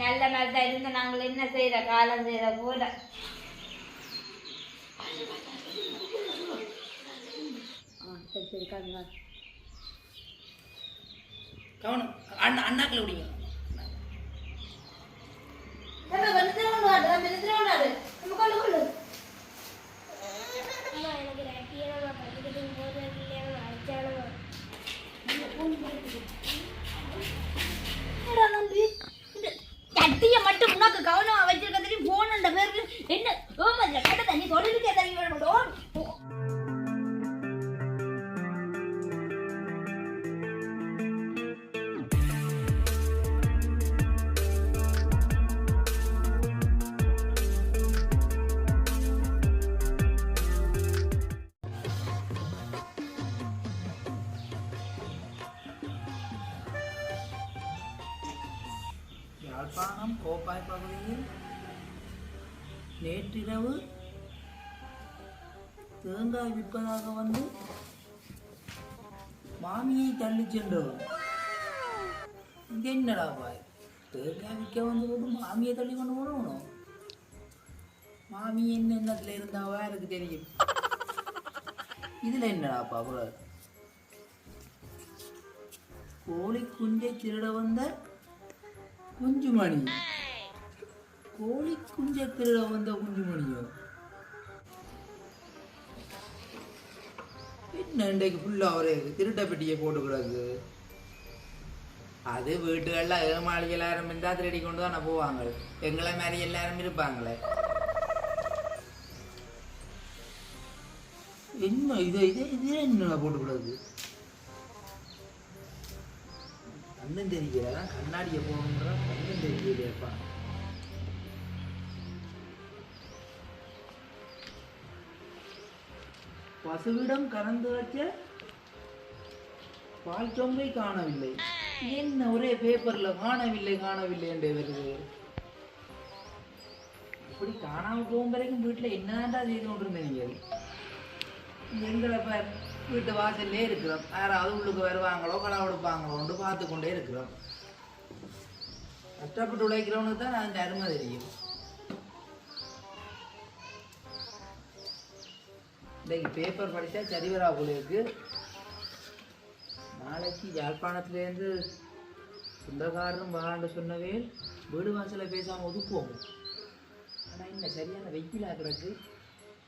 நல்ல மாதிரி தான் இருந்து நாங்கள் என்ன செய்யற? காலம் செய்யற போல. ஆ சரி சரி காதுங்க கவனம். அண்ணா அண்ணாக்கில் விடிங்க. அம்மா எனக்கு கட்டிய மட்டும் உனக்கு கவனமா வச்சிருக்க தெரியும் போன பேருக்கு என்ன? ஓமல்ல கட்ட தண்ணி தொழிலுக்கே தண்ணி வேணும்? யாழ்ப்பாணம் கோப்பாய் பகுதியில் நேற்றிரவு தேங்காய் விற்பதாக வந்து மாமியை தள்ளி சென்றவர் இது என்னடா பாய்? தேங்காய் விற்க வந்து போட்டு மாமியை தள்ளி கொண்டு போடணும். மாமி என்ன எண்ணத்தில் இருந்தாவா எனக்கு தெரியும். இதில் என்னடாப்பா அவ்வளோ கோழி குஞ்சை திருட வந்த குஞ்சுமணி. கோழி குஞ்சை திருட வந்த குஞ்சுமணியோ? என்ன இன்றைக்கு ஃபுல்லாக ஒரே திருட்ட பெட்டியை போட்டு கிடக்கு அது வீட்டுகளில் ஏமாளி எல்லாரும் இருந்தால் திருடி கொண்டு தானே போவாங்க. எங்களை மாதிரி எல்லாரும் இருப்பாங்களே. என்ன இதை இதை இது என்ன போட்டுக்கூடாது கண்ணும் தெரியல கண்ணாடியை போகணுன்ற கண்ணும் தெரியலையப்பா பசுவிடம் கறந்து வச்ச பால் சொம்பை காணவில்லை. என்ன ஒரே பேப்பர்ல காணவில்லை காணவில்லை என்று வருது. இப்படி காணாம போகும் வரைக்கும் வீட்டுல என்னடா செய்து கொண்டிருந்தீங்க எங்களை வீட்டு வாசல்லே இருக்கிறோம். யாராவது உள்ளுக்கு வருவாங்களோ கடை கொடுப்பாங்களோன்னு பார்த்து கொண்டே இருக்கிறோம். கஷ்டப்பட்டு உழைக்கிறவனுக்கு தான் அந்த அருமை தெரியும். இன்னைக்கு பேப்பர் படித்தா சரிவரா குழுவுக்கு நாளைக்கு யாழ்ப்பாணத்துலேருந்து சொந்தக்காரரும் வாண்டு சொன்னவே வீடு வாசலை பேசாமல் ஒதுக்குவோம். ஆனால் இந்த சரியான வெயிலாக கிடக்கு.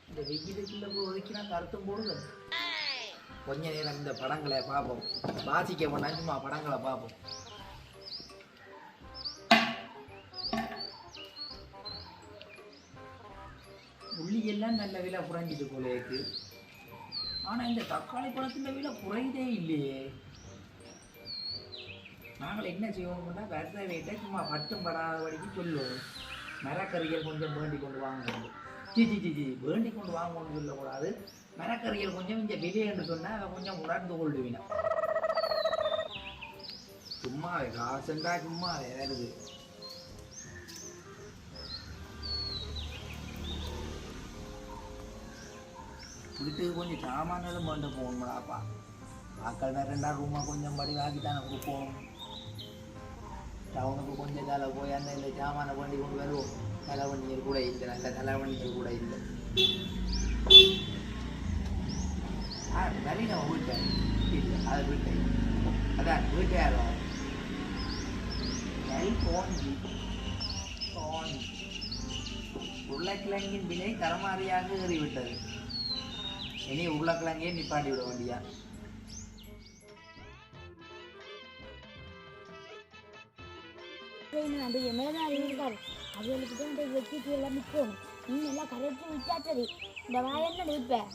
இந்த வெயிலுக்குள்ள போய் ஒதுக்கினா கருத்தும் போடுங்க கொஞ்ச நேரம் இந்த படங்களை பார்ப்போம். வாசிக்க வேண்டாம் சும்மா படங்களை பார்ப்போம். உள்ளி எல்லாம் நல்ல விலை குறைஞ்சிட்டு போல இருக்கு. ஆனா இந்த தக்காளி பழத்தின் விலை குறையதே இல்லையே. நாங்கள் என்ன செய்வோம்னா வருத வீட்டை சும்மா பட்டும் படாதபடிக்கு சொல்லுவோம். மரக்கறிகள் கொஞ்சம் வேண்டி கொண்டு வாங்க சி சி சி வேண்டி கொண்டு வாங்கணும்னு சொல்லக்கூடாது. மரக்கறியில் கொஞ்சம் இந்த விலை என்று சொன்னால் அவன் கொஞ்சம் உணர்ந்து கொள்ளுவினா. சும்மாவே காசுண்டா சும்மாவே வருது வீட்டுக்கு கொஞ்சம் சாமான்களும் பண்ணிட்டு போகணும்டாப்பா. மக்கள் வேறு ரெண்டா ரூமா கொஞ்சம் படி தானே கொடுப்போம். டவுனுக்கு கொஞ்சம் தலை போய் அந்த இல்லை சாமானை வண்டி கொண்டு வருவோம். தலைவண்டியர் கூட இல்லை நல்ல தலைவண்டியர் கூட இல்லை. ஆ வீட்டை இல்லை அது வீட்டை அதான் வீட்டை யாரும் நெல் தோன்றி தோன்றி உருளைக்கிழங்கின் வினை தரமாறியாக ஏறிவிட்டது. இனி உருளைக்கிழங்கே நிப்பாட்டி விட வேண்டியா அந்த எம்எல்ஏ இருக்காரு அவங்களுக்கு தான் இந்த வெட்டிட்டு எல்லாம் நிற்கணும் நீ நல்லா கரைச்சி விட்டா சரி இந்த வாயென்ன நிற்பேன்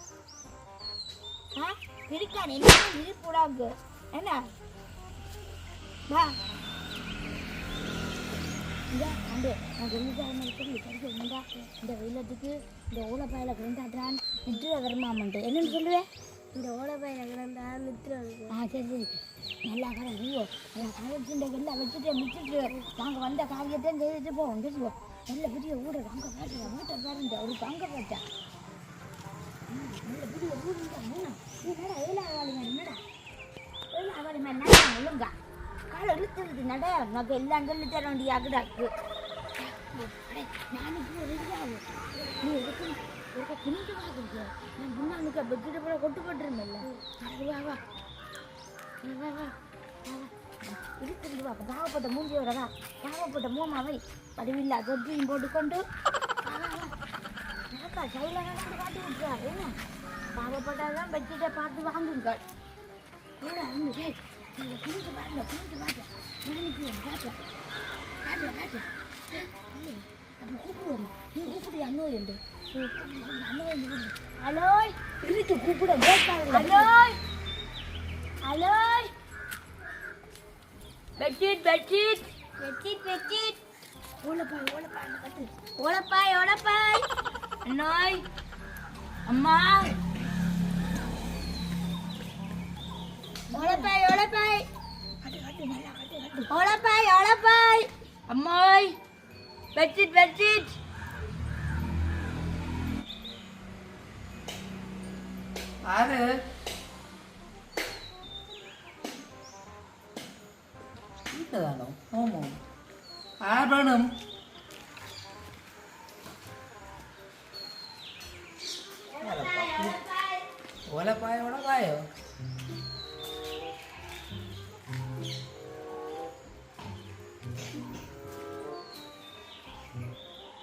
இருக்கான் என்ன இருப்புடாங்க என்ன? வா. இந்த அந்த நான் சொல்லி படிக்க வேண்டா இந்த வெள்ளத்துக்கு இந்த ஓலப்பாயில் கிடந்தாட்டான் நிற்று வருமாமன்ட்டு என்னன்னு சொல்லுவேன் இந்த ஓலப்பாயில் கிடந்தா நிற்று ஆ சரி சரி. நல்லா கடை ஐயோ நல்லா கரைச்சுண்ட எல்லாம் வச்சுட்டு மிச்சிட்டு நாங்கள் வந்த காரியத்தை செய்துட்டு போவோம் தெரியுமோ நல்ல பெரிய ஊட அங்கே பாருங்க வீட்டை பாருங்க. ஒரு பங்க போட்டா. ஒழுங்கா காலை இழுத்துருது நட உனக்கு எல்லாம் சொல்லி தர வேண்டிய அகடாக்கு நானுக்கு ஒரு இதாகும் நீ எதுக்கு ஒரு குனிஞ்சு வாங்க நான் முன்னாளுக்கு பெட்ஷீட்டை போல கொட்டு போட்டுருந்தேன்ல வா வா வா, வா வா பாவப்பட்ட மூஞ்சியோட வா பாவப்பட்ட மூமாவை படிவில்லா தொட்டியும் போட்டுக்கொண்டு நடக்கா சைல நடந்து காட்டி விட்டுறா என்ன? பாவப்பட்டாதான் பெட்ஷீட்டை பார்த்து வாங்குங்கள். நீங்க குனிஞ்சு பாருங்க குனிஞ்சு பாருங்க. பாருங்க. பாருங்க பாருங்க. அப்போ கூப்பிடுவோம் நீ கூப்பிடு அண்ணோ என்று ஹலோ? இருக்கு கூப்பிட பெட்ஷீட் பெட்ஷீட். ஓலப்பாய் ஓலப்பாய் கட்டு ஓலப்பாய் ஓலப்பாய். நோய் அம்மா ஓலப்பாய் ஓலப்பாய் கட்டு கட்டு நல்லா கட்டு கட்டு ஓலப்பாய் ஓலப்பாய் அம்மாய் பெட்ஷீட் பெட்ஷீட் ஆமாம் ஆபரணம் ஓலப்பாய ஓலப்பாயோ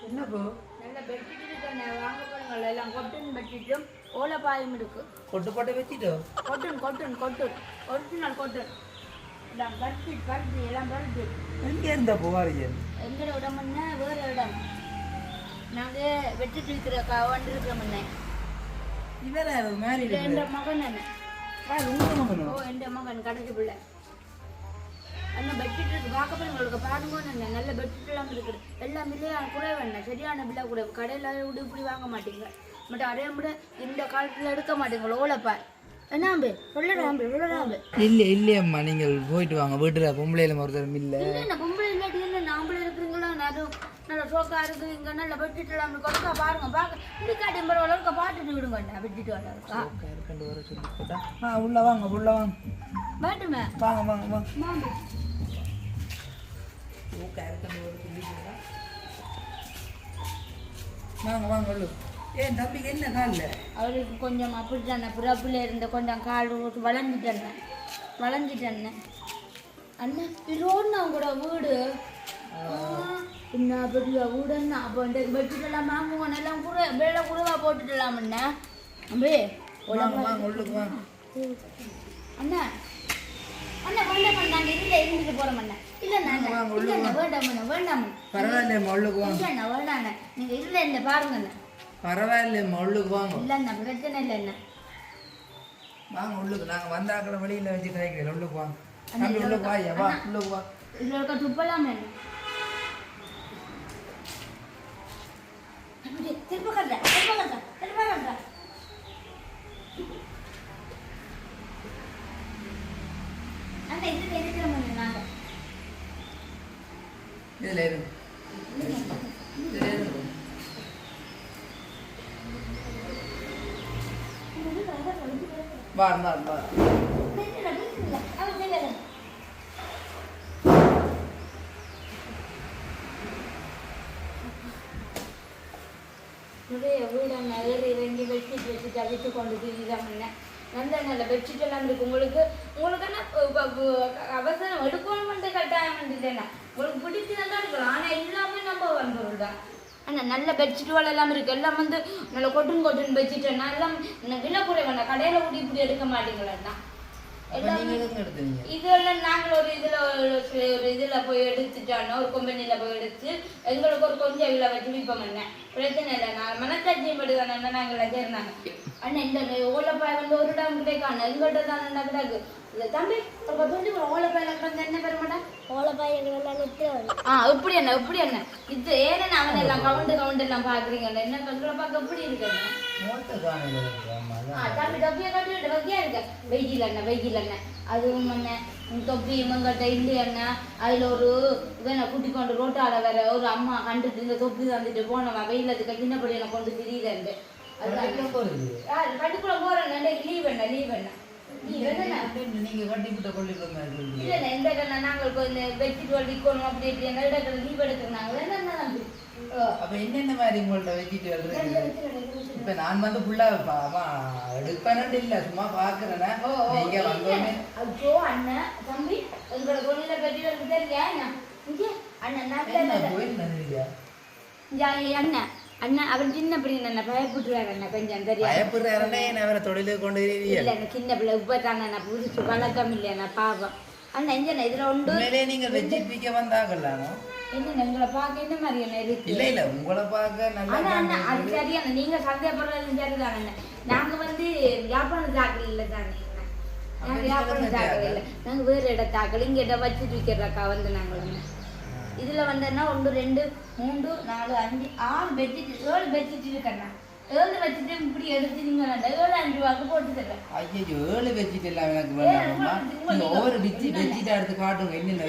என்னப்போ நல்ல பெட்ஷீட் இருக்கு வாங்க போறீங்களா எல்லாம் கொட்டன் பெட்ஷீட்டும் ஓலப்பாயும் இருக்கு கொட்டு போட்டு வச்சிட்டோ கொட்டன் கொட்டன் கொட்டன் ஒரிஜினல் கொட்டன் எல்லாம் பெட்ஷீட் பருத்தி எல்லாம் பருத்தி எங்க இருந்த போவாரிங்க எங்கட இடம்னா வேற இடம் நாங்கள் வெட்டிட்டு இருக்கிற க வந்துருக்கிற முன்னே இவரா இருக்கு என் மகன் என்ன? உங்க மகனோ? ஓ என் மகன்? கடைக்கு பிள்ளை. அந்த பெட்ஷீட் இருக்கு. பார்க்க உங்களுக்கு என்ன? நல்ல பெட்ஷீட் எல்லாம் இருக்குது. எல்லாம் இல்லையா? கூட வேண்டாம் சரியான பிள்ளை கூட. கடையில் விட இப்படி வாங்க மாட்டீங்க. மட்டும் அதே விட இந்த காலத்தில் எடுக்க மாட்டீங்களோ? ஓலப்பாய் இல்ல இல்லையம்மா நீங்கள் போயிட்டு வாங்க. வீட்டுல பொம்பளையில ஒருத்தரும் இல்ல. பொம்பளை இல்லாட்டி நாம்பளே இருக்கிறீங்களா? அதுவும் நல்ல சோக்கா இருக்கு இங்க நல்ல எல்லாம் இருக்கு ஒருக்கா பாருங்க பார்க்க இந்த காட்டி பரவாயில்ல ஒருக்கா பாட்டுட்டு விடுங்க என்ன பெட்ஷீட் வேலை இருக்கா? இருக்கண்டு வர சொல்லி போட்டா ஆ உள்ள வாங்க உள்ள வாங்க. வேண்டுமே? வாங்க வாங்க வாங்க. போட்டா வாங்க வாங்க உள்ள. ஏன் தம்பிக்கு என்ன காலில்? அவருக்கு கொஞ்சம் அப்படித்தானே பிறப்புல இருந்த கொஞ்சம் கால் வளைஞ்சிட்டேன். வளைஞ்சிட்டேன். அண்ணா இது ஓடுனா கூட வீடு. என்ன பெரிய வீடு என்ன அப்போ பெட்ஷீட்டெல்லாம் வாங்குவோம் எல்லாம் கூட வெள்ளை கூடவா போட்டுட்டலாம் அண்ணா அம்பே வாங்க வாங்க வாங்க. அண்ணா அண்ணா வேண்டாம் நாங்கள் இதில் இருந்துட்டு போகிறோம் அண்ணா வாங்க, இல்லை அண்ணா வேண்டாம் அண்ணா வேண்டாம். பரவாயில்லையம்மா உள்ளுக்கு வாங்க. இல்லை அண்ணா வேண்டாம் அண்ணா நீங்கள் இதில் இல்லை பாருங்க அண்ணா பரவாயில்லையம்மா உள்ளுக்கு வாங்க. இல்லை அண்ணா பிரச்சனை வாங்க உள்ளுக்கு. நாங்கள் வந்தாக்கிற வச்சு கிடைக்கிறேன் உள்ளுக்கு வாங்க. உள்ளுக்கு வாயா? வா உள்ளுக்கு வா. இதில் இருக்க துப்பெல்லாம் என்ன திரும்ப கட்டுற திரும்ப கட்டுற திரும்ப கட்டுற அண்ணா இதுல இருக்கிறோம் நாங்கள் இதில் இருங்க இதில் இருங்க வா வா வா நிறைய வீடு ஏறி இறங்கி தவித்து வச்சுட்டு அழித்து கொண்டு திரிதாமண்ண நல்ல நல்ல பெட்ஷீட் எல்லாம் இருக்கு. உங்களுக்கு உங்களுக்கு என்ன அவசரம் எடுக்கணும் கட்டாயம் இல்லைன்னா உங்களுக்கு பிடிச்சி தான் இருக்கலாம் ஆனால் எல்லாமே நம்ம வந்தவர்கள் தான். ஆனால் நல்ல பெட்ஷீட்டுகள் எல்லாம் இருக்குது எல்லாம் வந்து நல்ல கொட்டுன் கொட்டுன் பெட்ஷீட்டுன்னா எல்லாம் விலை குறைவான கடையில் கூட்டி இப்படி எடுக்க மாட்டீங்களா அப்ப நீங்க எதுக்கு எடுத்தீங்க இதெல்லாம் நாங்கள் ஒரு இதில் ஒரு இதில் போய் எடுத்துட்டோன்னா ஒரு கம்பெனியில் போய் எடுத்து எங்களுக்கு ஒரு கொஞ்சம் இதில் வச்சு விற்போம் என்ன? பிரச்சனை இல்லை. நான் மனசாட்சியம் படி தானே. நாங்கள் சேர்ந்தாங்க. அண்ணா இந்த ஓலப்பாய் வந்து ஒரு இடம் கிடைக்கான எங்கிட்ட தான் என்ன கிடந்து என்ன எப்படி என்ன என்ன? இது ஏன்னா அவன் எல்லாம் கவுண்டு கவுண்டு எல்லாம் பார்க்குறீங்க என்ன கண்களை பார்க்க எப்படி இருக்கு தம்பி தொப்பியை கட்டிட்டு வகையா இருக்க? வெயில் அண்ணன் அதுவும் உம் தொப்பி இவங்கிட்ட இல்லை அண்ணன் அதில் ஒரு இவனை கூட்டி கொண்டு ரோட்டால வேற ஒரு அம்மா கண்டுட்டு இந்த தொப்பி தந்துட்டு போனவன் வெயிலத்துக்கு சின்னப்படி எனக்கு கொண்டு திரியுது அது கட்டுக்குள்ள போறேன் லீவ் என்ன லீவ் என்ன நீங்க கட்டி விட்ட கொள்ளிக்கிற மாதிரி இல்ல இந்த கடை நாங்கள் கொஞ்சம் பெட்ஷீட் வலிக்கணும் அப்படி இப்படி என்ன கடை லீவ் எடுக்கிறாங்க என்ன நம்பி அப்ப என்னென்ன மாதிரி உங்கள்ட்ட வெஜிடபிள் இப்ப நான் வந்து ஃபுல்லா எடுப்பேன்னு இல்ல. சும்மா பாக்குறேன். நீங்க. வந்தோடனே ஐயோ, தம்பி, உங்களோட தெரியா நான் அண்ணன், அண்ணன், அவர் சின்ன பிள்ளை என்ன பயப்பட்டுறாரு அண்ணா கொஞ்சம் தெரியாது? பயப்படுறாருன்னே வேற தொழிலுக்கு கொண்டு இல்ல சின்ன பிள்ளை இப்பதானே நான் புதுசு வழக்கம் இல்லையா பாவம். அண்ணா இங்க இதுல உண்டு உண்மையிலே நீங்க வெஜிட் வந்தாங்கல்லாமோ என்ன எங்களை பார்க்க என்ன மாதிரி என்ன இருக்கு? இல்ல இல்ல உங்களை பார்க்க நல்லா அண்ணா அது. சரியான நீங்க சந்தேகப்படுறது சரிதான் அண்ணா. நாங்க வந்து வியாபாரம் தாக்கல் இல்ல தானே அண்ணா. நாங்க அப்ப வியாபாரம் தாக்கல். இல்ல. நாங்க வேற இடத்தாக்கள் இங்க இடம் வச்சுட்டு விற்கிறக்கா வந்து நாங்க வந்து. இதுல வந்தேன்னா ஒன்று ரெண்டு மூன்று நாலு அஞ்சு ஆறு பெட்ஷீட் ஏழு பெட்ஷீட் இருக்கண்ணா. ஏழு வச்சுட்டு இப்படி எடுத்து நீங்க வேண்டாம் ஏழு அஞ்சு ரூபாய்க்கு போட்டு தர்றேன் ஐயோ ஏழு வெஜிட் எல்லாம் எனக்கு வேண்டாம்மா ஒவ்வொரு. வெஜிட்டா எடுத்து காட்டுங்க. என்னென்ன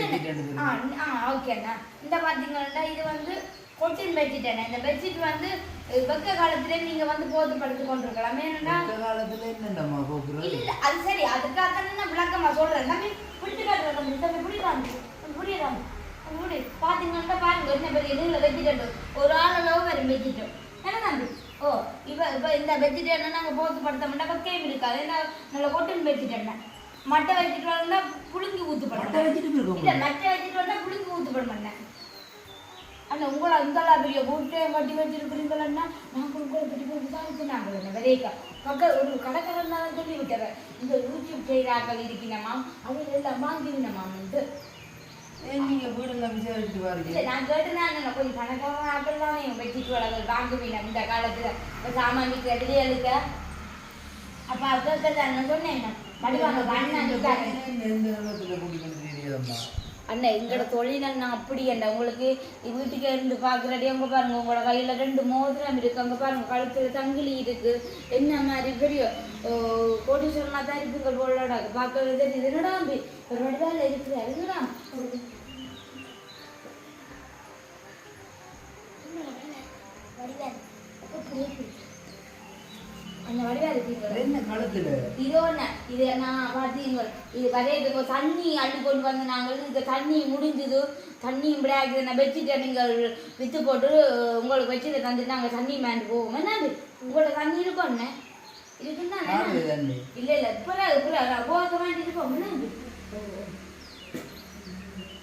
ஆ எடுத்து ஆ ஓகேண்ணா. இந்த பார்த்தீங்கன்னா இது வந்து கொட்டின் பெட்ஷீட் அண்ணா. இந்த பெட்ஷீட் வந்து வெக்க காலத்திலே நீங்க வந்து போது படுத்து கொண்டிருக்கலாம். ஏன்னா காலத்துல என்னண்டம்மா போக்குறது? இல்ல அது சரி. அதுக்காக தான் நான் விளக்கமா சொல்றேன். தம்பி பிடிச்சு காட்டுறேன் தம்பி தம்பி. புரி பாத்தீங்கன்னா பாருங்க என்ன பெரிய நீங்கள ஒரு ஆள் அளவு வரும் வெஜிடேட் என்ன தம்பி ஓ இவ இப்ப இந்த வெஜிடேட் நாங்க போத்து படுத்த மாட்டோம் கேம் இருக்காது என்ன நல்ல கொட்டன் வெஜிடேட் மட்டை வச்சுட்டு வந்தா புழுங்கி ஊத்து பண்ண வச்சுட்டு இருக்கோம் இல்ல மட்டை வச்சுட்டு வந்தா புழுங்கி ஊத்து பண்ண அண்ணா உங்களை அந்தளா பெரிய கட்டி வச்சிருக்கிறீங்களா நாங்கள் உங்களை பற்றி விதைக்கா பக்க ஒரு கடைக்காரன் சொல்லி விட்டுறேன் இந்த யூடியூப் செய்கிறாக்கள் இருக்கணுமா அதில் எல்லாம் வாங்கினமாம் வந்து நீங்க விசாரிச்சுட்டு இல்லை பாருங்க நான் கேட்டுனா நான் கொஞ்சம் கணக்கான ஆக்கள் தானே வச்சுட்டு வளர்கள் வாங்குவீங்க இந்த காலத்தில். சாமான் விற்க வெளியலுக்க அப்போ அதுக்கு நான் சொன்னேன் மடிவாங்க அண்ணன் இருக்காங்க எந்த நிலத்துல கூட்டி கொண்டு தெரியாதம்மா அண்ணா எங்களோட தொழில் நான் அப்படி என்ன உங்களுக்கு வீட்டுக்கு இருந்து பார்க்குறடி அங்கே பாருங்க உங்களோட கையில் ரெண்டு மோதிரம் இருக்கு. அங்கே பாருங்க கழுத்தில் தங்கிலி இருக்கு. என்ன மாதிரி பெரிய ஓ, தான் இருக்குங்க போலடா பார்க்கவே என்னடா அப்படி ஒரு வடிவால் இருக்குது. அதுதான் அந்த வடிவா இருக்கீங்க என்ன காலத்துல இதோ என்ன இது நான் பார்த்தீங்க இது வரையதுக்கு தண்ணி அள்ளி கொண்டு வந்து நாங்கள் இந்த தண்ணி முடிஞ்சது. தண்ணி இப்படி ஆகுது நான் பெட்ஷீட்டை நீங்கள் விற்று போட்டு உங்களுக்கு வச்சு தந்துட்டு நாங்கள் தண்ணி மேண்டு போவோம். என்னது? உங்களோட தண்ணி இருக்கும் என்ன? இருக்குன்னா இல்லை இல்லை இப்போ இப்போ போக வேண்டி இருக்கோம் என்னது?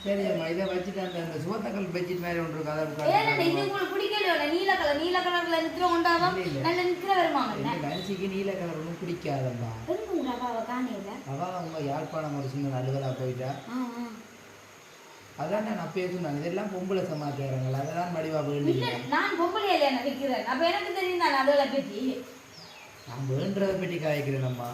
சரி அம்மா இதை வச்சுட்டு அந்த அந்த சோத்தக்கல் பெட்ஷீட் மாதிரி ஒன்று இருக்கு அதை இது. உங்களுக்கு பிடிக்கல நீல கலர் நீல கலர்ல நிற்கிற இல்ல. நல்ல நிற்கிற வருமாங்க எங்க நரிசிக்கு நீல கலர் ஒன்றும் பிடிக்காதம்மா. அவ அவங்க யாழ்ப்பாணம் ஒரு சின்ன அலுவலா போயிட்டா. அதான் நான் அப்பயே சொன்னேன் இதெல்லாம் பொம்பளை சமாச்சாரங்கள் அதெல்லாம் மடிவா வேண்டிய நான் பொம்பளை இல்லையா நினைக்கிறேன் அப்ப எனக்கு தெரியும் தான் அதெல்லாம் பற்றி நான் வேண்டதை பெட்டி காய்க்கிறேன் அம்மா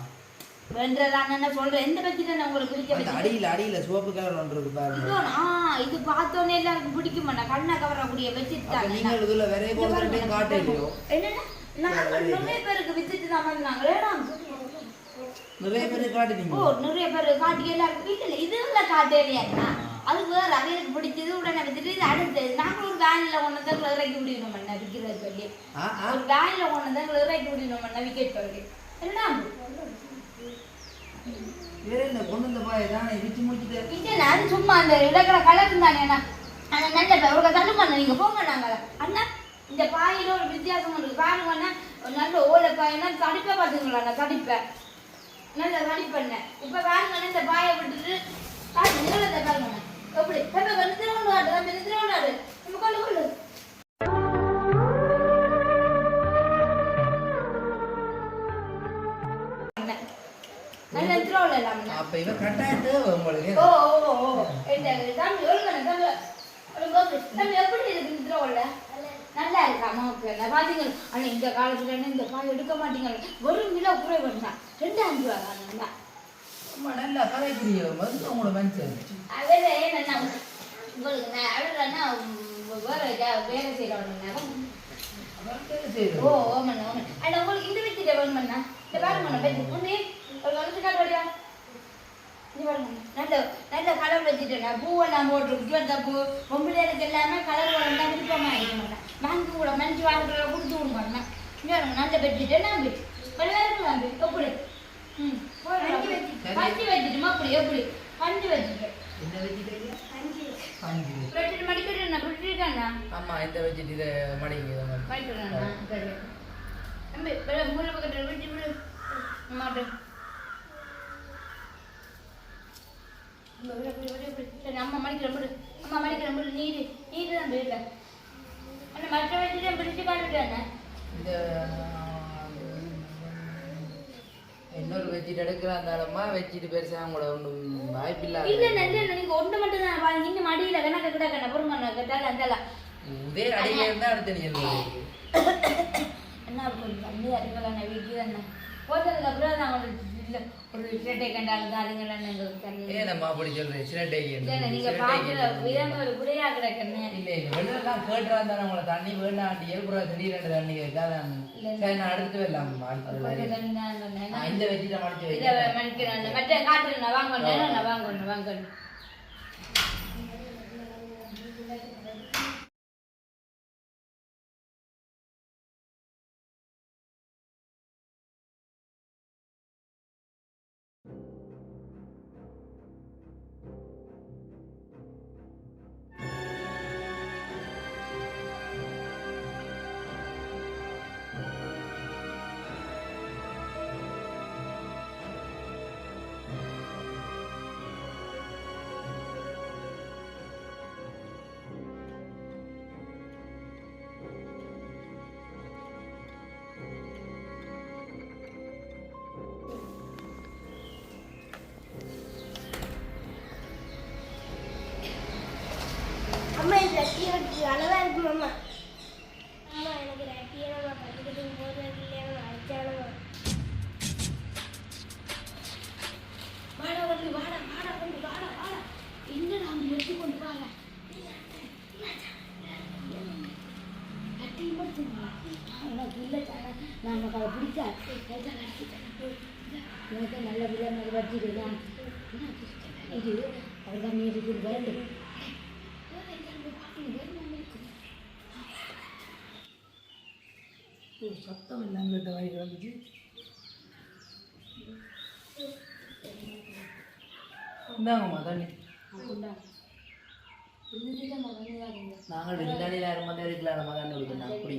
வென்றதான் என்ன சொல்றேன். எந்த பத்தி நான் உங்களுக்கு பத்தி அடியில அடியில சோப்பு கலர் ஒன்று இருக்கு பாருங்க. இதோ ஆ இது பார்த்தோன்னே எல்லாருக்கும் பிடிக்க மாட்டேன். கண்ணை கவரக்கூடிய வச்சுட்டு அப்ப தான் நீங்கள் இதுல விரைய கொடுத்துட்டே காட்டலையோ என்னன்னா? நாங்கள் நிறைய பேருக்கு வித்துட்டு தான் வந்தாங்க ஏடா? நிறைய பேர் காட்டுனீங்க ஓ நிறைய பேர் காட்டி எல்லாருக்கும் வீட்டில் இதுல காட்டலையா அது வேற அது எனக்கு பிடிச்சது உடனே வித்துட்டு இது அடுத்தது நாங்கள் ஒரு வேனில் ஒன்று தான் இறக்கி விடணும் விற்கிறது சொல்லி. ஒரு வேனில் ஒன்று தான் இறக்கி விடணும் விக்கெட் சொல்லி. என்னடா? வேற என்ன கொண்டு வந்த பாய் தானே விச்சு முடிச்சுட்டு? இல்ல நான் சும்மா அந்த இடத்துல கலர் தானே ஆனா நல்ல பே- ஒரு தள்ளு பண்ண போங்க நாங்க அண்ணா இந்த பாயில் ஒரு வித்தியாசம் இருக்கு. பாருங்க அண்ணா. ஒரு நல்ல ஓலை பாயினா தடிப்பை பாத்துங்களா நான் தடிப்பை நல்ல தடிப்பண்ண இப்போ பாருங்க அண்ணா, இந்த பாயை விட்டுட்டு பாருங்க நீளத்தை பாருங்க அண்ணா. எப்படி? எப்ப திருவண்ணாடு நம்ம திருவண்ணு நம்ம கொள்ளு கொள்ளு. அப்ப இவன் கட்டாயம் தேவை உங்களுக்கு. ஓ ஓ ஓ ஒழுங்கண்ணே தம்பி ஒழுங்கு ஓகே. தம்பி. எப்படி இருக்கு இந்த ரோல்ல நல்லா இருக்கா? அம்மாவுக்கு நான் பாத்தீங்க? ஆனா இந்த காலத்துல இந்த பாய் எடுக்க மாட்டீங்க. ஒரு கிலோ குறை பண்ணா ரெண்டு அஞ்சு ரூபா தானுங்களா அம்மா நல்லா கலைக்கிறீங்க வந்து உங்களோட மனுஷன் அவரு என்னன்னா உங்களுக்கு நான் அவரு என்ன வேற வேலை ஓ ஓமண்ணா ஓமன். அண்ணா உங்களுக்கு இந்த வச்சுட்டு வேணுமண்ணா இந்த பாருங்கண்ணா பற்றி ஒன்றே ஒரு வந்து காட்டுவாடியா இது பாருங்க. நல்ல நல்ல கலர் வச்சுட்டேன் பூவெல்லாம் போட்டு ஜோத்த பூ. பொம்பளைகளுக்கு எல்லாமே கலர் வளர்ந்தா விருப்பமாக இருக்க மாட்டேன். மஞ்சு கூட மஞ்சு வாங்குறத கொடுத்து விட மாட்டேன் இங்க பாருங்க நல்ல பெட்ஷீட்டு நம்பி பல பேருக்கு நம்பி எப்படி ம். பஞ்சு வச்சுட்டுமா அப்படி எப்படி பஞ்சு என்ன நான் இந்த இதை சரி. தம்பி மூணு பக்கத்தில் விட்டு விடு. மாட்டேன் சரி அம்மா மடிக்கிறேன் விடு அம்மா மடிக்கிறேன் விடு நீர் நீர் தான் வீட்டில் அண்ணா மற்ற வச்சுட்டு பிடிச்சி காட்டுட்டேண்ணே இந்த இன்னொரு வெஜிட் எடுக்கிறாந்தாலம்மா வெஜிட் பெருசா கூட ஒன்றும் வாய்ப்பில்லாத இல்ல இல்ல நீங்க ஒன்று மட்டும் தான். இன்னும் மடியில கணக்கு கிட்ட கண்ண பொறுங்க கேட்டால அந்தல இதே அடியில இருந்தா அடுத்த நீ என்ன கொஞ்சம் தண்ணி அறிக்கலாம் வீட்டு தானே போட்டதுக்கு அப்புறம் நான் உங்களுக்கு ஒரு விஷயத்தை கண்டாலும் தாருங்களேன்னு எங்களுக்கு தண்ணி ஏனம்மா அப்படி சொல்றேன் இல்ல நீங்க பாக்குற விதம் ஒரு குறையா கிடக்குன்னு. இல்ல இல்ல வெளியெல்லாம் கேட்டுறா இருந்தா உங்களை தண்ணி வேண்டாம் தண்ணி சரி நான் அடுத்து வரலாம். மடிச்சு மற்ற காட்டுறேன். வாங்கணும் வாங்கணும் வாங்கணும் இந்தாங்கம்மா தண்ணி நாங்கள் விருந்தாளியில் தண்ணியில் யாரும் வந்து இருக்கலாம் நம்ம தண்ணி குடிக்கணும் குடி.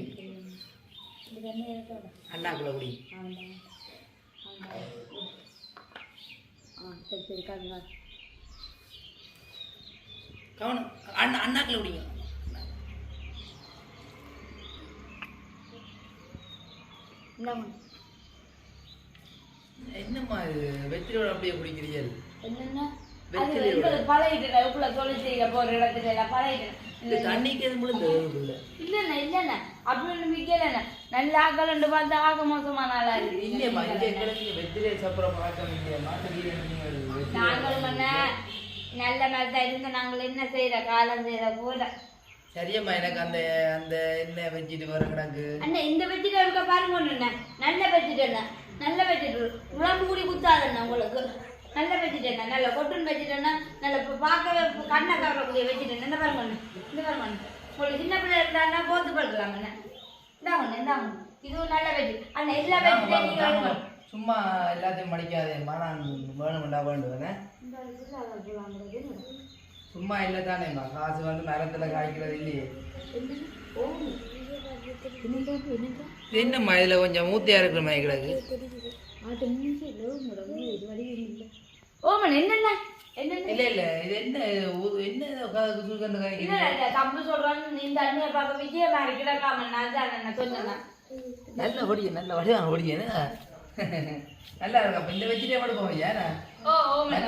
அண்ணாக்குள்ள குடி. சரி சரி காட்டுங்க கவனம். அண்ணா அண்ணாக்குள்ள குடிங்க. என்னம்மா இது? வெற்றியோட அப்படியே குடிக்கிறீர்கள் என்னென்ன நல்ல ஆக்கலண்டு பார்த்து ஆக மோசமான ஆளா இருக்கு இல்லையம்மா இங்கே எங்களுக்கு வெற்றிலே சாப்பிட்ற பழக்கம் இல்லையம்மா திடீர்னு நாங்கள் மன்ன நல்ல மாதிரி இருந்து நாங்கள் என்ன செய்யற காலம் செய்யற போல. சரியம்மா எனக்கு அந்த அந்த என்ன வச்சுட்டு வர கிடக்கு? அண்ணா இந்த வெஜிட்டு இருக்க பாருங்க நல்ல வெஜிட்டு நல்ல வெஜிட்டு உடம்பு கூடி குத்தாதண்ணா உங்களுக்கு. நல்ல அண்ணா நல்ல கொட்டுன்னு வெஜிட்டு அண்ணா நல்ல பார்க்கவே கண்ணை கவரக்கூடிய வெஜிட்டு இந்த பாருங்க இந்த பாருங்க உங்களுக்கு சின்ன பிள்ளை இருந்தாங்கன்னா போத்து படுக்கலாம் அண்ணா இந்தா ஒண்ணு இந்தா ஒண்ணு. இதுவும் நல்ல வெஜி அண்ணா எல்லா. வாங்கணும். சும்மா எல்லாத்தையும் மடிக்காதேம்மா நான் வேணுமெண்டா வேண்டுவேன்? சும்மா இல்லை தானேம்மா காசு வந்து மரத்தில் காய்க்கிறது இல்லையே. என்னம்மா இதில் கொஞ்சம் மூத்தியாக இருக்கிற மாதிரி கிடக்கு ஓமன் என்னென்ன? இல்லை இல்லை இது என்ன என்ன சுகந்த இல்ல காய்க்கிறது இல்ல தம்பு சொல்றான்னு இந்த அண்ணியை பார்க்க விஜய மாதிரி கிடக்காம நான் தான் சொன்னேன் நல்ல படிய நல்ல வடிவான படிய நல்லா இருக்கும் அப்போ இந்த வச்சுட்டே படுப்போம் ஏன்னா ஓ ஓமன்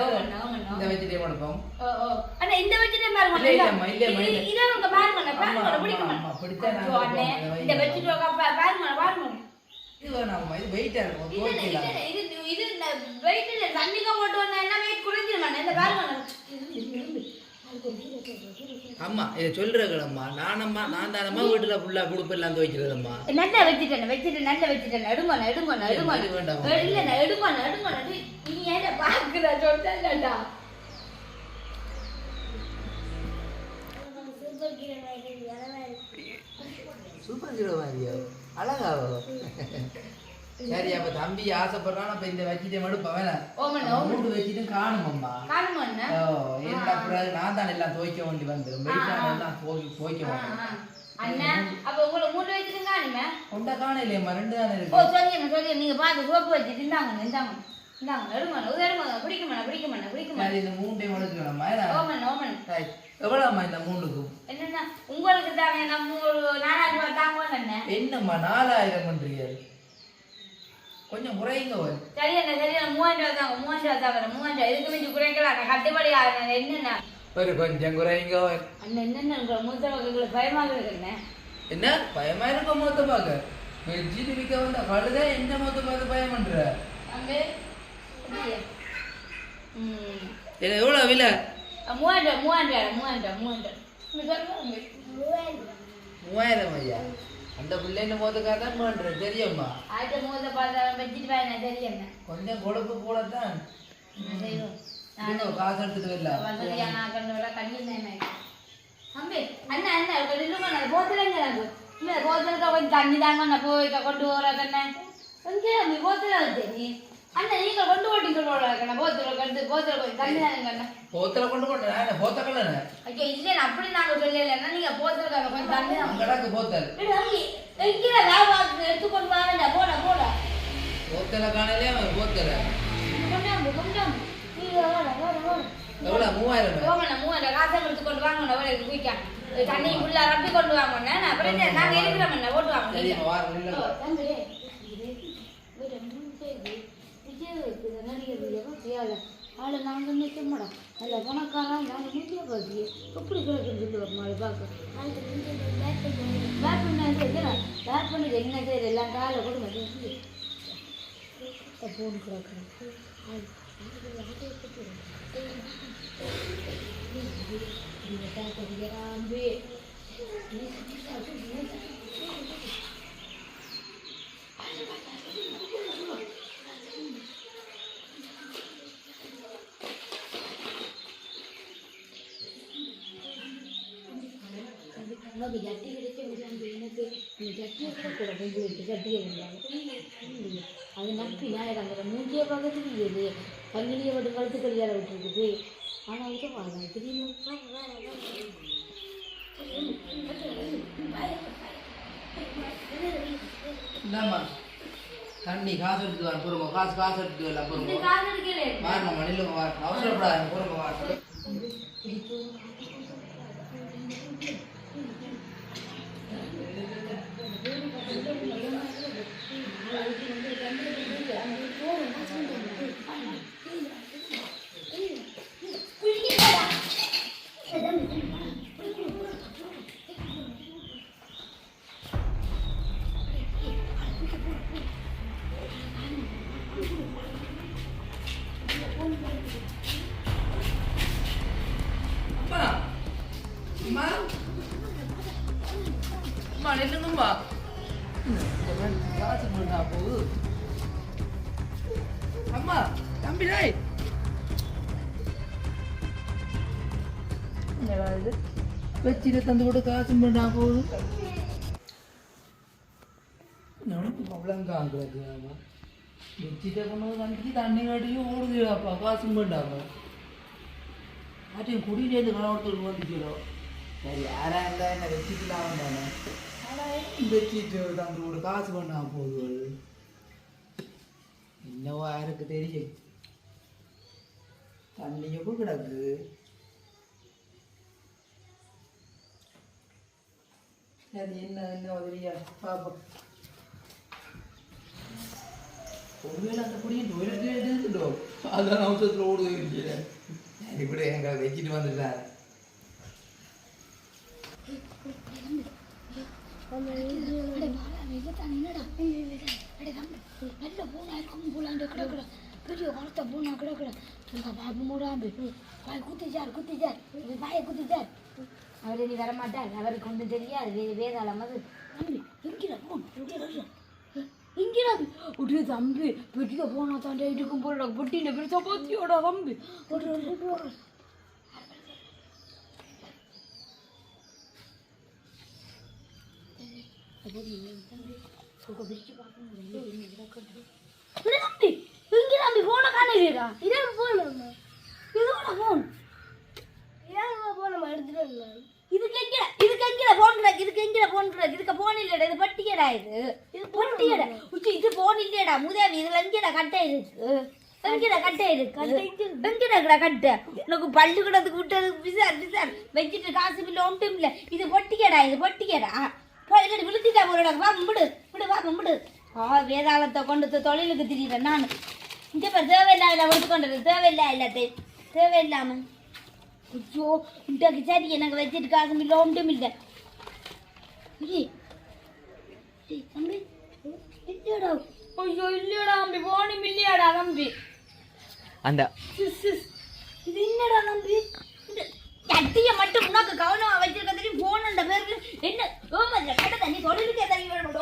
இந்த வச்சுட்டே படுப்போம். ஓ ஓ. அண்ணா இந்த வச்சுட்டே பாருங்க இல்ல, இல்லம்மா, இல்ல. இத உங்க பாருங்க அண்ணா, ஆமா, பாருங்க ஆமா, பிடிக்குமா ஆமா, பிடிச்சா நான் இந்த பாருங்க பாருங்க இது வேணாம்மா இது வெயிட்டாக இருக்கும் இல்ல இல்ல, இல்ல இது இது இந்த வெயிட் இல்ல தண்ணிக்கா போட்டு வந்தா என்ன வெயிட் குறைஞ்சிருமா? இந்த பாருங்க அண்ணா. இது, சொல்றேங்கம்மா நானம்மா நான் தானம்மா வீட்டுல ஃபுல்லா குடுப்பெல்லாம் துவைக்கிறதம்மா நல்லா வச்சுட்டேன் வச்சுட்டேன். நல்லா வச்சுட்டேன் எடுங்கண்ணா எடுங்கண்ணா எடுங்கண்ணா வேண்டாமா? இல்லண்ணா எடுங்கண்ணா எடுங்கண்ணா டேய், நீ ஏன் பாக்குற? சொல்றேன்டா சூப்பர் ஹீரோ மாதிரியா? அழகா சரி அப்ப தம்பி ஆசைப்படுறான் அப்ப இந்த வச்சிட்டு மடுப்பா வேணாம். ஓமண்ணா மூட்டு வச்சிட்டு காணுமம்மா. ஓ என்ன பிறகு நான் தான் எல்லாம் துவைக்க வேண்டி வந்துடும் எல்லாம் துவை- துவைக்க வேண்டாம் ஆ. அண்ணா அப்ப உங்களை மூணு வச்சுட்டு காணுமே? கொண்ட காணலையம்மா ரெண்டு தானே ஓ இருக்கு சொல்லிடுங்க சொல்லிடுங்க நீங்க பார்த்து சோப்பு வச்சுட்டு இந்தாங்க இந்தாங்க இந்தாங்க எடுமாண்ணா இது எடுமாங்க பிடிக்குமாண்ணா பிடிக்குமாண்ணா பிடிக்குமாண்ணா மூண்டையும் எடுக்கணும்மா ஓமண்ணா ஓமண்ணா சரி எவ்வளோம்மா இந்த மூணுக்கும் என்னண்ணா உங்களுக்கு தானே நம்ம ஒரு நாலாயிரம் ரூபாய் தாங்க என்ன? என்னம்மா நாலாயிரம் பண்றீங்க கொஞ்சம் குறையுங்க ஒரு. சரி அண்ணா சரி அண்ணா மூவாயிரம் ரூபாய் தாங்க மூவாயிரம் ரூபாய் தாங்க மூவாயிரம் ரூபாய். இதுக்கு மிஞ்சி குறைக்கலாம் நான் கட்டுப்படி ஆகணும் என்னண்ணா ஒரு கொஞ்சம் குறையுங்க ஒரு. அண்ணா என்னென்ன உங்களை மூத்த உங்களுக்கு பயமாக இருக்குண்ணே என்ன? பயமா இருக்க மொத்த பார்க்க வெஜ்ஜிட்டு விற்க வந்த கழுத என்ன மொத்த பார்த்து பயம் பண்ற அங்கே இது எவ்வளோ விலை? மூவாயிரம் ரூபாய் மூவாயிரம் மூவாயிரம் மூவாயிரம் மூவாயிரம் ஐயா. அந்த பிள்ளைங்க மொத்தக்காக தான் பண்றேன் தெரியுமா? ஆட்ட மூத்த பார்த்தா வச்சுட்டு வாங்க தெரியும் கொஞ்சம் கொழுப்பு போலத்தான் காசு எடுத்துட்டு வரல. வசதியான கண்ணி தம்பி அண்ணா அண்ணா இல்லைங்க நான் போத்துலங்க எனக்கு. இல்லை போத்துல கொஞ்சம் தண்ணி தாங்க நான் போய் கொண்டு போகிற கண்ணே கொஞ்சம் நீ போத்துல வச்சு நீ நீங்க கொண்டு போட்டீங்க கண்ணா போத்துல கண்டு போத்துல கொஞ்சம் தண்ணி தானே கண்ணா போத்தல கொண்டு போட்டேன் போத்த கல்லண ஐயோ இல்லை அப்படி நாங்கள் சொல்லலைன்னா நீங்க போத்துல கொஞ்சம் தண்ணி கிடக்கு போத்தல். ஏய், தம்பி எங்கே லாபம் எடுத்துக்கொண்டு வாங்கடா போட போட. போத்தல காணலே அவன் போத்தல. கொஞ்சம் கொஞ்சம் நீ ஓட ஓட ஓட எவ்வளோ மூவாயிரம் போங்கண்ணா மூவாயிரம் காசை எடுத்து கொண்டு வாங்கண்ணா வேலை குயிக்கா. தண்ணி ஃபுல்லா ரப்பி கொண்டு வாங்கண்ணா நான் அப்புறம் நாங்க இருக்கிறோம்ண்ணா ஓட்டு வாங்க சரி வாரம் இல்லை ஓ, தம்பி ஒரு ரெண்டு நிமிஷம் இது விஜய் இருக்குது செய்யல ஆளு நாங்க நிற்க மாட்டோம் நல்ல பணக்காரன் நாங்கள் நிற்க பார்த்தி எப்படி கிடக்குன்னு சொல்லுவோம் மாடு பார்க்க. பேட் பண்ண. பேட் பண்ணது என்ன? செய்யறது எல்லாம் காலை கூட மாட்டேன் போன் கிடக்குறேன் நமக்கு எனக்கு நீ ஜட்டி கூட உங்களுக்கு ஜட்டி இருந்தாங்க அது நான் அந்த மூஞ்சிய பக்கத்துக்கு இது விட்டு கழுத்து கழியால விட்டுருக்குது ஆனால் இது வாங்க இந்தாம்மா தண்ணி காசு எடுத்து வர பொறுமை காசு காசு எடுத்து வரல பொறுமை காது எடுக்கல வாரணும் மணில வாரணும் அவசரப்படாது பொறுமை வாரணும் தம்பி டேய் என்னடா இது? வச்சிட்டு தந்து கூட காசு பண்ணா அவ்வளோங்காங்கிறது ஆமா. வச்சிட்ட கொண்டு தண்ணி தண்ணி காட்டியும் ஓடுதுடாப்பா காசு பண்ணாங்க ஆட்டையும் குடியிலேருந்து கலவரத்துக்கு வந்துக்கிறோம் சரி யாரா இருந்தா என்ன வச்சுக்கலாம் தானே வச்சுட்டு தந்து கூட காசு பண்ணா போகுது? என்னவோ யாருக்கு தெரியும். தண்ணி எப்போ கிடக்கு சரி என்ன என்ன உதவியா பாப்போம். ஒருவேளை அந்த குடியும் டொய்லெட்ல எடுத்துட்டோம் அதான் அவசரத்தில் இருக்கிறேன் இப்படி எங்க வச்சுட்டு வந்துட்டார் பெரிய வளர்த்த பூனா கிடக்குற பாபு மூடாம்பு பாய் குத்திச்சார் குத்திச்சார் பாய குத்திச்சார் அவர் இனி வரமாட்டார் அவருக்கு ஒன்றும் தெரியாது வே வேதாளம் அது தம்பி எங்கிற போன் இங்கிற ஒரே தம்பி பெரிய போனா தாண்டே இருக்கும் போல பொட்டின பெருசா பாத்தியோட தம்பி தம்பி இங்கே தம்பி ஃபோனை காணலையா இதான் ஃபோன் இதோட ஃபோன் இதான் நம்ம எடுத்துட்டு இதுக்கு எங்க? இதுக்கு எங்க போன் கிடக்கு இதுக்கு எங்க போன் கிடக்கு இதுக்கு போன் இல்லடா இது பட்டியடா இது? இது பட்டியடா. உச்சி இது போன் இல்லடா முதவி இதுல எங்கடா கட்டை இருக்கு? எங்கடா கட்டை இருக்கு? எங்கடா கட்டை? உனக்கு பல்லு கிடத்துக்கு விட்டது. பிசார் பிசார் வச்சுட்டு காசு பில்ல ஒன்றும் இல்ல. இது பொட்டிக்கடா இது பொட்டிக்கடா விழுத்திட்டா போறடா வா விடு விடு வா விடு ஆ வேதாளத்தை கொண்டு தொழிலுக்கு திரியிறேன் நான். இங்க பாரு தேவையில்லாத எடுத்து கொண்டது தேவையில்லை எல்லாத்தையும். தேவையில்லாம. ஐயோ இன்றைக்கு சரி எனக்கு வச்சுட்டு காசு இல்லை ஒன்றும் இல்லை. தம்பி. இல்லையாடா. ஐயோ இல்லையாடா தம்பி. போனும் இல்லையாடா தம்பி. அந்த. இது என்னடா தம்பி? இந்த சட்டியை மட்டும் உனக்கு கவனமா வச்சிருக்க தெரியும் போன பேருக்கு என்ன? ஓமல்ல கட்ட தண்ணி தொழிலுக்கு தண்ணி வேணும்